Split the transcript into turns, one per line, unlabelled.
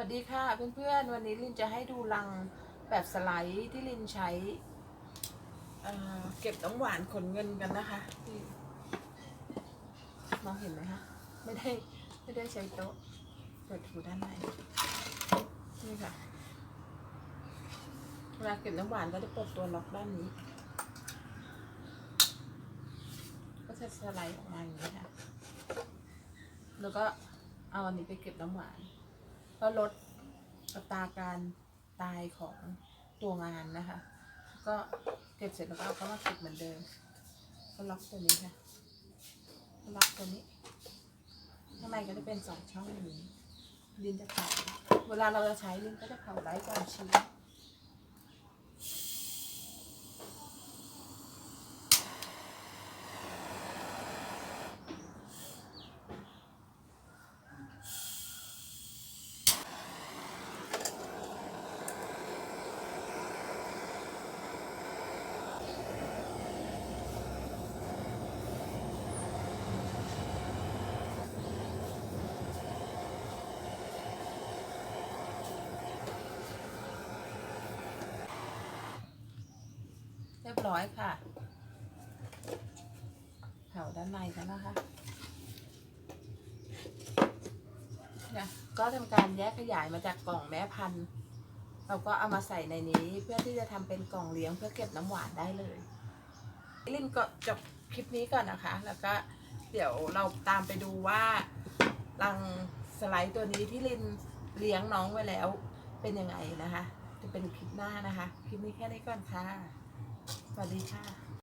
วัสดีค่ะเพื่อนๆ วันนี้ลินจะให้ดูรังแบบสไลด์ที่ลินใช้เเก็บน้ำหวานขนเงินกันนะคะมองเห็นไหมคะไม่ได้ไม่ได้ใช้โต๊ะเปิดดูด้านในนี่ค่ะเวลาเก็บน้ำหวานก็จะเปิดตัวล็อกด้านนี้ ก็จะสไลด์ออกมาอย่างนี้ค่ะแล้วก็เอาอันนี้ไปเก็บน้ำหวาน ก็ลดอัตราการตายของตัวงานนะคะ ก็เก็บเสร็จแล้วก็เอาเข้ามาติดเหมือนเดิมก็ล็อกตัวนี้ค่ะล็อกตัวนี้ข้างในก็จะเป็นสองช่องอย่างนี้ลินจะเผาเวลาเราจะใช้ลินก็จะเผาไร้ความชื้น รียบร้อยค่ะเผาด้านในกันนะคะนี่ก็ทำการแยกขยายมาจากกล่องแม่พันธุ์เราก็เอามาใส่ในนี้เพื่อที่จะทำเป็นกล่องเลี้ยงเพื่อเก็บน้ำหวานได้เลยลินก็จบคลิปนี้ก่อนนะคะ แล้วก็เดี๋ยวเราตามไปดูว่ารังสไลด์ตัวนี้ที่ลินเลี้ยงน้องไว้แล้วเป็นยังไงนะคะ จะเป็นคลิปหน้านะคะ คลิปนี้แค่นี้ก่อนค่ะ สวัสดีค่ะ